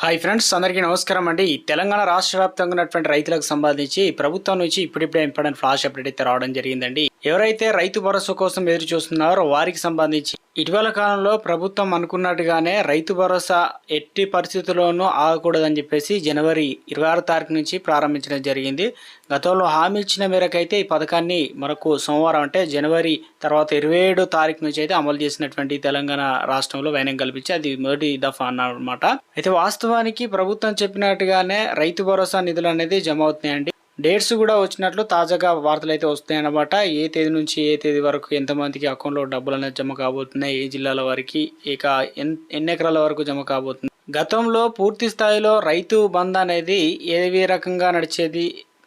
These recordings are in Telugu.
హాయ్ ఫ్రెండ్స్ అందరికీ నమస్కారం అండి. తెలంగాణ రాష్ట్ర వ్యాప్తంగా ఉన్నటువంటి రైతులకు సంబంధించి ప్రభుత్వం నుంచి ఇప్పుడిప్పుడే ఇంపార్టెంట్ ఫ్లాష్ అప్డేట్ అయితే రావడం జరిగిందండి. ఎవరైతే రైతు భరోసా కోసం ఎదురు చూస్తున్నారో వారికి సంబంధించి ఇటీవల కాలంలో ప్రభుత్వం అనుకున్నట్టుగానే రైతు భరోసా ఎట్టి పరిస్థితుల్లోనూ ఆగకూడదని చెప్పేసి జనవరి ఇరవై ఆరు తారీఖు నుంచి ప్రారంభించడం జరిగింది. గతంలో హామీ ఇచ్చిన మేరకైతే ఈ పథకాన్ని మనకు సోమవారం అంటే జనవరి తర్వాత ఇరవై ఏడో తారీఖు నుంచి అయితే అమలు చేసినటువంటి తెలంగాణ రాష్ట్రంలో వైనం కల్పించి అది మొదటి దఫా అన్నమాట. అయితే వాస్తవానికి ప్రభుత్వం చెప్పినట్టుగానే రైతు భరోసా నిధులు అనేది జమ అవుతున్నాయండి. డేట్స్ కూడా వచ్చినట్లు తాజాగా వార్తలు అయితే వస్తున్నాయి ఏ తేదీ నుంచి ఏ తేదీ వరకు ఎంతమందికి అకౌంట్లో డబ్బులు అనేది జమ కాబోతున్నాయి ఏ జిల్లాల వరకు ఇక ఎన్ని ఎకరాల వరకు జమ కాబోతుంది? గతంలో పూర్తి స్థాయిలో రైతు బంద్ అనేది ఏ రకంగా నడిచేది?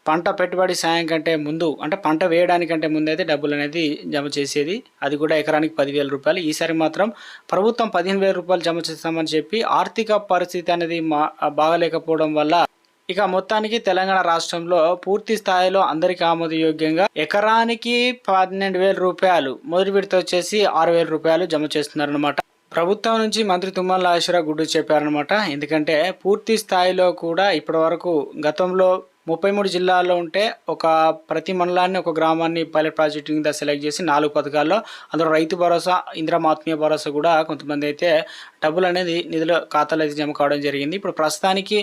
పంట పెట్టుబడి సాయం కంటే ముందు అంటే పంట వేయడానికంటే ముందు అయితే డబ్బులు అనేది జమ చేసేది. అది కూడా ఎకరానికి పదివేల రూపాయలు. ఈసారి మాత్రం ప్రభుత్వం పదిహేను వేల రూపాయలు జమ చేస్తామని చెప్పి ఆర్థిక పరిస్థితి అనేది మా బాగలేకపోవడం వల్ల ఇక మొత్తానికి తెలంగాణ రాష్ట్రంలో పూర్తి స్థాయిలో అందరికీ ఆమోదయోగ్యంగా ఎకరానికి పన్నెండు వేల రూపాయలు మొదటి విడత వచ్చేసి ఆరు వేల రూపాయలు జమ చేస్తున్నారనమాట ప్రభుత్వం నుంచి మంత్రి తుమ్మల నాగేశ్వరరావు గుడ్డు చెప్పారనమాట ఎందుకంటే పూర్తి స్థాయిలో కూడా ఇప్పటి వరకు గతంలో ముప్పై మూడు జిల్లాల్లో ఉంటే ఒక ప్రతి మండలాన్ని ఒక గ్రామాన్ని పైలట్ ప్రాజెక్టు కింద సెలెక్ట్ చేసి నాలుగు పథకాల్లో అందులో రైతు భరోసా ఇంద్రమాత్మీయ భరోసా కూడా కొంతమంది అయితే డబ్బులు అనేది నిధుల ఖాతాలో అయితే జమ కావడం జరిగింది. ఇప్పుడు ప్రస్తుతానికి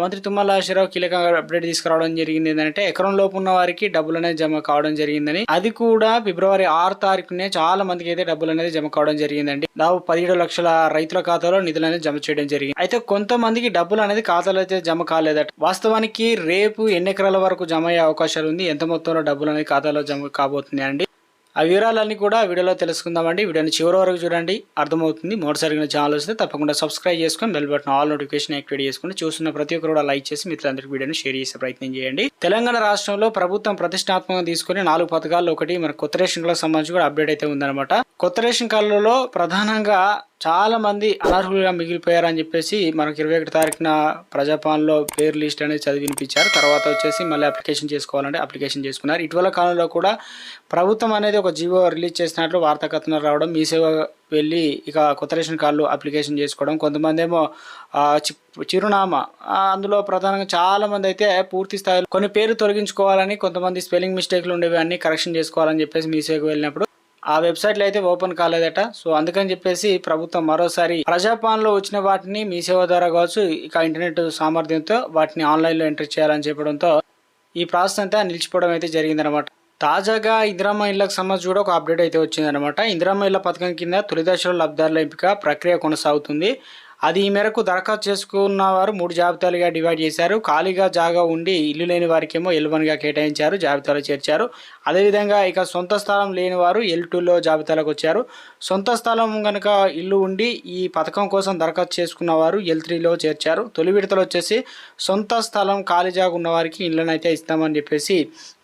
మంత్రి తుమ్మల నాగేశ్వరరావు కీలకంగా అప్డేట్ తీసుకురావడం జరిగింది ఏంటంటే ఎకరం లోపు ఉన్న వారికి డబ్బులు అనేది జమ కావడం జరిగిందని. అది కూడా ఫిబ్రవరి ఆరు తారీఖునే చాలా మందికి అయితే డబ్బులు అనేది జమ కావడం జరిగిందండి. దాదాపు పదిహేడు లక్షల రైతుల ఖాతాలో నిధులు అనేది జమ చేయడం జరిగింది. అయితే కొంతమందికి డబ్బులు అనేది ఖాతాలో అయితే జమ కాలేదట. వాస్తవానికి రేపు ఎన్ని ఎకరాల వరకు జమ అయ్యే అవకాశాలు ఉంది? ఎంత మొత్తంలో డబ్బులు అనేది ఖాతాలో జమ కాబోతుంది అండి ఆ వివరాలన్నీ కూడా వీడియోలో తెలుసుకుందామండి. వీడియోని చివరి వరకు చూడండి. అర్థమవుతుంది. మొదటిసారిగా ఛానల్ వస్తే తప్పకుండా సబ్స్క్రైబ్ చేసుకొని bell button all notification activate చేసుకుని చూస్తున్న ప్రతి ఒక్కరు కూడా లైక్ చేసి మిత్రులందరికీ వీడియోని షేర్ చేసే ప్రయత్నం చేయండి. తెలంగాణ రాష్ట్రంలో ప్రభుత్వం ప్రతిష్టాత్మకంగా తీసుకుని నాలుగు పథకాల్లో ఒకటి మన కొత్త రేషన్ కార్డులకు సంబంధించి కూడా అప్డేట్ అయితే ఉందన్నమాట. కొత్త రేషన్ కార్డులలో ప్రధానంగా చాలా మంది అనర్హులుగా మిగిలిపోయారని చెప్పేసి మనకి ఇరవై ఒకటి తారీఖున ప్రజాపాలనలో పేరు లిస్ట్ అనేది చదివి వినిపించారు. తర్వాత వచ్చేసి మళ్ళీ అప్లికేషన్ చేసుకోవాలంటే అప్లికేషన్ చేసుకున్నారు. ఇటీవల కాలంలో కూడా ప్రభుత్వం అనేది ఒక జీవో రిలీజ్ చేసినట్లు వార్తా కథనాలు రావడం మీ సేవ వెళ్ళి ఇక కొత్త రేషన్ కార్డులు అప్లికేషన్ చేసుకోవడం కొంతమంది ఏమో చి- చిరునామా అందులో ప్రధానంగా చాలా మంది అయితే పూర్తి స్థాయిలో కొన్ని పేరు తొలగించుకోవాలని కొంతమంది స్పెల్లింగ్ మిస్టేక్లు ఉండేవి అన్ని కరెక్షన్ చేసుకోవాలని చెప్పేసి మీ సేవకు వెళ్ళినప్పుడు ఆ వెబ్సైట్లో అయితే ఓపెన్ కాలేదట. సో అందుకని చెప్పేసి ప్రభుత్వం మరోసారి ప్రజాపాలనలో వచ్చిన వాటిని మీ సేవ ద్వారా కావచ్చు ఇక ఇంటర్నెట్ సామర్థ్యంతో వాటిని ఆన్లైన్లో ఎంటర్ చేయాలని చెప్పడంతో ఈ ప్రాసెస్ అంతా నిలిచిపోవడం అయితే జరిగిందనమాట. తాజాగా ఇందిరమ్మ ఇళ్ళకు సంబంధించి కూడా ఒక అప్డేట్ అయితే వచ్చిందనమాట. ఇందిరమ్మ ఇళ్ళ పథకం కింద తొలి దశలో లబ్ధిదారుల ఎంపిక ప్రక్రియ కొనసాగుతుంది. అది ఈ మేరకు దరఖాస్తు చేసుకున్న వారు మూడు జాబితాలుగా డివైడ్ చేశారు. ఖాళీగా జాగా ఉండి ఇల్లు లేని వారికేమో ఎల్ వన్గా కేటాయించారు జాబితాలో చేర్చారు. అదేవిధంగా ఇక సొంత స్థలం లేని వారు ఎల్ టూలో జాబితాలోకి వచ్చారు. సొంత స్థలం కనుక ఇల్లు ఉండి ఈ పథకం కోసం దరఖాస్తు చేసుకున్న వారు ఎల్ త్రీలో చేర్చారు. తొలి విడతలు వచ్చేసి సొంత స్థలం ఖాళీ జాగా ఉన్న వారికి ఇళ్ళనైతే అయితే ఇస్తామని చెప్పేసి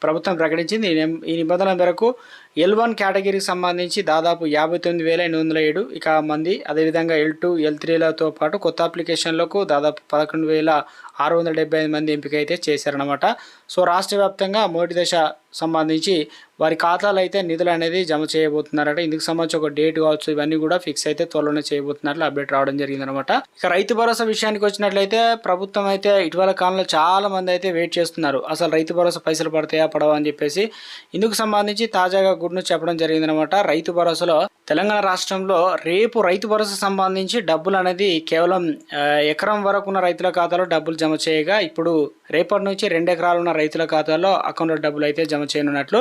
ప్రభుత్వం ప్రకటించింది. ఈ ఈ నిబంధనల మేరకు ఎల్ వన్ కేటగిరీకి సంబంధించి దాదాపు యాభై తొమ్మిది వేల ఎనిమిది వందల ఏడు ఇక మంది అదేవిధంగా ఎల్ టూ ఎల్ త్రీలతో పాటు కొత్త అప్లికేషన్లకు దాదాపు పదకొండు వేల ఆరు వందల డెబ్బై ఐదు మంది ఎంపిక అయితే చేశారనమాట సో రాష్ట్ర వ్యాప్తంగా మొదటి దశ సంబంధించి వారి ఖాతాలు అయితే నిధులు అనేది జమ చేయబోతున్నారట. ఇందుకు సంబంధించి ఒక డేట్ కావచ్చు ఇవన్నీ కూడా ఫిక్స్ అయితే త్వరలోనే చేయబోతున్నట్లు అప్డేట్ రావడం జరిగిందనమాట ఇక రైతు భరోసా విషయానికి వచ్చినట్లయితే ప్రభుత్వం అయితే ఇటీవల కాలంలో చాలా మంది అయితే వెయిట్ చేస్తున్నారు. అసలు రైతు భరోసా పైసలు పడతాయా పడవా అని చెప్పేసి. ఇందుకు సంబంధించి తాజాగా గుడ్ చెప్పడం జరిగిందనమాట రైతు భరోసాలో తెలంగాణ రాష్ట్రంలో రేపు రైతు భరోసా సంబంధించి డబ్బులు అనేది కేవలం ఎకరం వరకు ఉన్న రైతుల ఖాతాలో డబ్బులు జమ చేయగా ఇప్పుడు రేపటి నుంచి రెండు ఎకరాలు ఉన్న రైతుల ఖాతాలో అకౌంట్లో డబ్బులు అయితే జమ చేయనున్నట్లు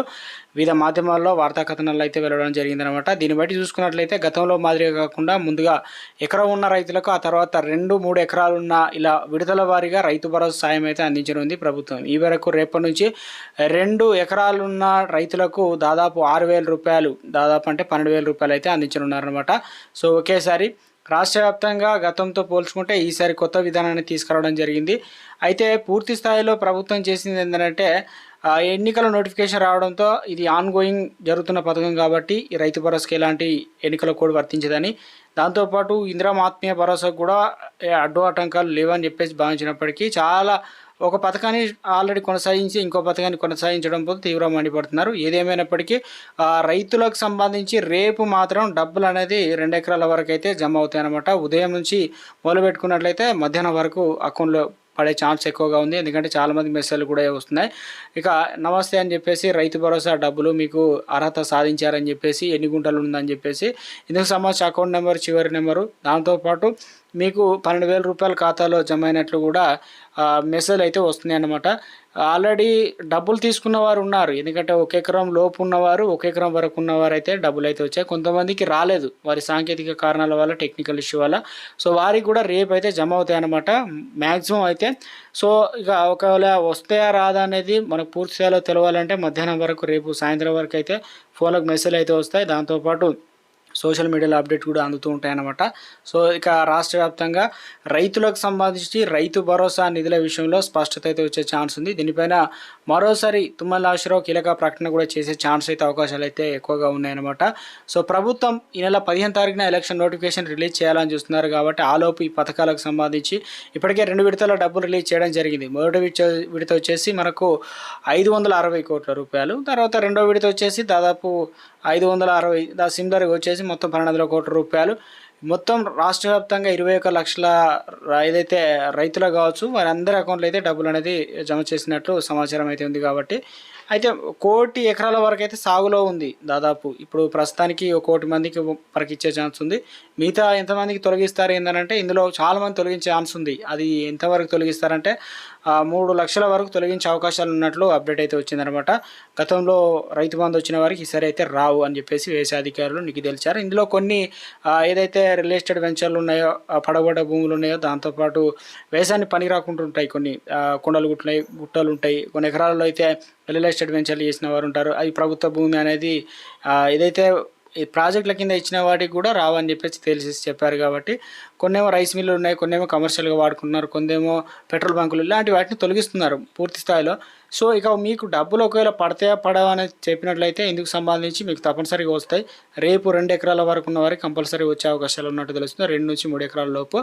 వివిధ మాధ్యమాల్లో వార్తా కథనాలు అయితే వెళ్ళడం జరిగిందనమాట దీన్ని బట్టి చూసుకున్నట్లయితే గతంలో మాదిరిగా కాకుండా ముందుగా ఎకరం ఉన్న రైతులకు ఆ తర్వాత రెండు మూడు ఎకరాలు ఉన్న ఇలా విడుదల వారీగా రైతు భరోసా సాయం అయితే అందించనుంది ప్రభుత్వం. ఈ వరకు రేపటి నుంచి రెండు ఎకరాలున్న రైతులకు దాదాపు ఆరు వేల రూపాయలు దాదాపు అంటే పన్నెండు వేల రూపాయలు అయితే అందించనున్నారనమాట సో ఒకేసారి రాష్ట్ర వ్యాప్తంగా గతంతో పోల్చుకుంటే ఈసారి కొత్త విధానాన్ని తీసుకురావడం జరిగింది. అయితే పూర్తి స్థాయిలో ప్రభుత్వం చేసింది ఏంటంటే ఎన్నికల నోటిఫికేషన్ రావడంతో ఇది ఆన్గోయింగ్ జరుగుతున్న పథకం కాబట్టి ఈ రైతు భరోసాకి ఎలాంటి ఎన్నికల కోడ్ వర్తించదని. దాంతోపాటు ఇందిరా ఆత్మీయ భరోసాకు కూడా అడ్డు ఆటంకాలు లేవని చెప్పేసి భావించినప్పటికీ చాలా ఒక పథకాన్ని ఆల్రెడీ కొనసాగించి ఇంకో పథకాన్ని కొనసాగించడంతో తీవ్ర మండిపడుతున్నారు. ఏదేమైనప్పటికీ రైతులకు సంబంధించి రేపు మాత్రం డబ్బులు అనేది రెండు ఎకరాల వరకు అయితే జమ అవుతాయి అనమాట ఉదయం నుంచి మొదలు పెట్టుకున్నట్లయితే మధ్యాహ్నం వరకు అకౌంట్లో పడే ఛాన్స్ ఎక్కువగా ఉంది. ఎందుకంటే చాలామంది మెసేజ్లు కూడా వస్తున్నాయి. ఇక నమస్తే అని చెప్పేసి రైతు భరోసా డబ్బులు మీకు అర్హత సాధించారని చెప్పేసి ఎన్ని గుంటలు ఉందని చెప్పేసి ఇందుకు సంబంధించి అకౌంట్ నెంబర్ చివరి నెంబరు దాంతోపాటు మీకు పన్నెండు వేల రూపాయల ఖాతాలో జమ అయినట్లు కూడా మెసేజ్ అయితే వస్తున్నాయి అన్నమాట. ఆల్రెడీ డబ్బులు తీసుకున్న వారు ఉన్నారు. ఎందుకంటే ఒక ఎకరం లోపు ఉన్నవారు ఒక ఎకరం వరకు ఉన్నవారు అయితే డబ్బులు అయితే వచ్చాయి. కొంతమందికి రాలేదు వారి సాంకేతిక కారణాల వల్ల టెక్నికల్ ఇష్యూ వల్ల. సో వారికి కూడా రేపు అయితే జమ అవుతాయి అన్నమాట. మ్యాక్సిమం అయితే. సో ఇక ఒకవేళ వస్తాయా రాదా అనేది మనకు పూర్తి స్థాయిలో తెలవాలంటే మధ్యాహ్నం వరకు రేపు సాయంత్రం వరకు అయితే ఫోన్లకు మెసేజ్ అయితే వస్తాయి. దాంతోపాటు సోషల్ మీడియాలో అప్డేట్ కూడా అందుతూ ఉంటాయన్నమాట. సో ఇక రాష్ట్ర వ్యాప్తంగా రైతులకు సంబంధించి రైతు భరోసా నిధుల విషయంలో స్పష్టత అయితే వచ్చే ఛాన్స్ ఉంది. దీనిపైన మరోసారి తుమ్మల నాగేశ్వరరావు కీలక ప్రకటన కూడా చేసే ఛాన్స్ అయితే అవకాశాలు అయితే ఎక్కువగా ఉన్నాయన్నమాట. సో ప్రభుత్వం ఈ నెల పదిహేను తారీఖున ఎలక్షన్ నోటిఫికేషన్ రిలీజ్ చేయాలని చూస్తున్నారు కాబట్టి ఆలోపు ఈ పథకాలకు సంబంధించి ఇప్పటికే రెండు విడతల డబ్బులు రిలీజ్ చేయడం జరిగింది. మొదటి విడత వచ్చేసి మనకు ఐదు వందల అరవై కోట్ల రూపాయలు. తర్వాత రెండో విడత వచ్చేసి దాదాపు ఐదు వందల అరవై దా సిమిలర్గా వచ్చేసి మొత్తం పన్నెండు కోట్ల రూపాయలు. మొత్తం రాష్ట్ర వ్యాప్తంగా ఇరవై ఒక లక్షల ఏదైతే రైతులు కావచ్చు వారందరి అకౌంట్లో అయితే డబ్బులు అనేది జమ చేసినట్లు సమాచారం అయితే ఉంది కాబట్టి అయితే కోటి ఎకరాల వరకు అయితే సాగులో ఉంది దాదాపు. ఇప్పుడు ప్రస్తుతానికి ఒక కోటి మందికి వరకు ఇచ్చే ఛాన్స్ ఉంది. మిగతా ఎంతమందికి తొలగిస్తారు ఏంటంటే ఇందులో చాలామంది తొలగించే ఛాన్స్ ఉంది. అది ఎంతవరకు తొలగిస్తారంటే మూడు లక్షల వరకు తొలగించే అవకాశాలు ఉన్నట్లు అప్డేట్ అయితే వచ్చిందనమాట. గతంలో రైతు బంధు వచ్చిన వారికి ఈసారి అయితే రావు అని చెప్పేసి వ్యవసాయ అధికారులు నీకు తెలిచారు. ఇందులో కొన్ని ఏదైతే రియల్ ఎస్టేట్ వెంచర్లు ఉన్నాయో పడబడ్డ భూములు ఉన్నాయో దాంతోపాటు వ్యవసాయాన్ని పని రాకుండా ఉంటాయి కొన్ని కొండలు గుట్టలు గుట్టలు ఉంటాయి. కొన్ని ఎకరాల్లో అయితే రియల్ ఎస్టేట్ వెంచర్లు చేసిన వారు ఉంటారు. అవి ప్రభుత్వ భూమి అనేది ఏదైతే ఈ ప్రాజెక్టుల కింద ఇచ్చిన వాటికి కూడా రావని చెప్పేసి తెలిసి చెప్పారు కాబట్టి కొన్నేమో రైస్ మిల్లు ఉన్నాయి కొన్నేమో కమర్షియల్గా వాడుకుంటున్నారు కొందేమో పెట్రోల్ బంకులు ఇలాంటి వాటిని తొలగిస్తున్నారు పూర్తి స్థాయిలో. సో ఇక మీకు డబ్బులు ఒకవేళ పడతాయా పడవా అని చెప్పినట్లయితే ఇందుకు సంబంధించి మీకు తప్పనిసరిగా వస్తాయి. రేపు రెండు ఎకరాల వరకు ఉన్న వారికి కంపల్సరీ వచ్చే అవకాశాలు ఉన్నట్టు తెలుస్తుంది. రెండు నుంచి మూడు ఎకరాల లోపు.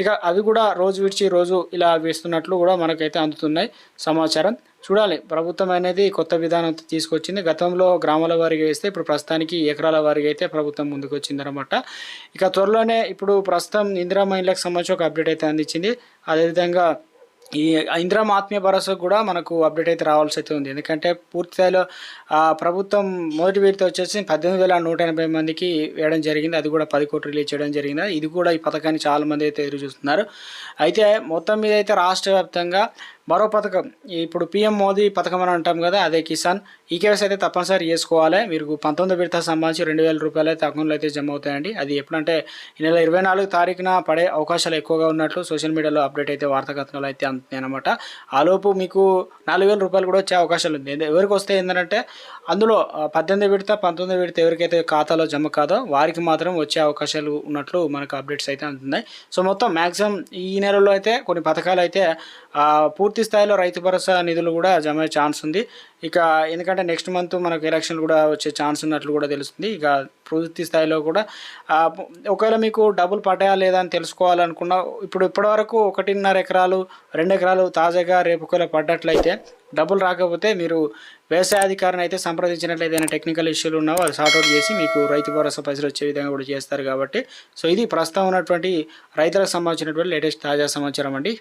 ఇక అవి కూడా రోజు విడిచి రోజు ఇలా వేస్తున్నట్లు కూడా మనకైతే అందుతున్నాయి సమాచారం. చూడాలి. ప్రభుత్వం అనేది కొత్త విధానం తీసుకొచ్చింది. గతంలో గ్రామాల వారికి వేస్తే ఇప్పుడు ప్రస్తుతానికి ఎకరాల వారికి అయితే ప్రభుత్వం ముందుకు వచ్చిందనమాట ఇక త్వరలోనే ఇప్పుడు ప్రస్తుతం ఇందిరా మహిళలకు సంబంధించి ఒక అప్డేట్ అయితే అందించింది. అదేవిధంగా ఈ ఇందిరా ఆత్మీయ భరోసా కూడా మనకు అప్డేట్ అయితే రావాల్సి అయితే ఉంది. ఎందుకంటే పూర్తి స్థాయిలో ప్రభుత్వం మొదటి వీరితో వచ్చేసి పద్దెనిమిది వేల నూట ఎనభై మందికి వేయడం జరిగింది. అది కూడా పది కోట్లు రిలీజ్ చేయడం జరిగింది. ఇది కూడా ఈ పథకాన్ని చాలామంది అయితే ఎదురు చూస్తున్నారు. అయితే మొత్తం మీద అయితే రాష్ట్ర వ్యాప్తంగా మరో పథకం. ఇప్పుడు పిఎం మోదీ పథకం అని అంటాం కదా అదే కిసాన్. ఈ కేవైసీ అయితే తప్పనిసరి చేసుకోవాలి. మీరు పంతొమ్మిది విడత సంబంధించి రెండు వేల రూపాయలు అయితే అకౌంట్లో అయితే జమ అవుతాయండి. అది ఎప్పుడంటే ఈ నెల ఇరవై నాలుగు తారీఖున పడే అవకాశాలు ఎక్కువగా ఉన్నట్లు సోషల్ మీడియాలో అప్డేట్ అయితే వార్తాకథనాలు అయితే అందుతున్నాయి అనమాట ఆలోపు మీకు నాలుగు వేల రూపాయలు కూడా వచ్చే అవకాశాలు ఉంది. ఎవరికి వస్తే ఏంటంటే అందులో పద్దెనిమిది విడత పంతొమ్మిది విడత ఎవరికైతే ఖాతాలో జమ కాదో వారికి మాత్రం వచ్చే అవకాశాలు ఉన్నట్లు మనకు అప్డేట్స్ అయితే అందుతున్నాయి సో మొత్తం మ్యాక్సిమం ఈ నెలలో అయితే కొన్ని పథకాలు అయితే పూర్తి పూర్తి స్థాయిలో రైతు భరోసా నిధులు కూడా జమ అయ్యే ఛాన్స్ ఉంది. ఇక ఎందుకంటే నెక్స్ట్ మంత్ మనకు ఎలక్షన్లు కూడా వచ్చే ఛాన్స్ ఉన్నట్లు కూడా తెలుస్తుంది. ఇక పూర్తి స్థాయిలో కూడా ఒకవేళ మీకు డబ్బులు పడ్డాయా లేదా అని తెలుసుకోవాలనుకున్నా ఇప్పుడు ఇప్పటివరకు ఒకటిన్నర ఎకరాలు రెండు ఎకరాలు తాజాగా రేపు ఒకవేళ పడ్డట్లయితే డబ్బులు రాకపోతే మీరు వ్యవసాయ అధికారిని అయితే సంప్రదించినట్లయితే ఏదైనా టెక్నికల్ ఇష్యూలు ఉన్నావో అది సార్ట్అవుట్ చేసి మీకు రైతు భరోసా పైసలు వచ్చే విధంగా కూడా చేస్తారు కాబట్టి. సో ఇది ప్రస్తుతం ఉన్నటువంటి రైతులకు సంబంధించినటువంటి లేటెస్ట్ తాజా సమాచారం అండి.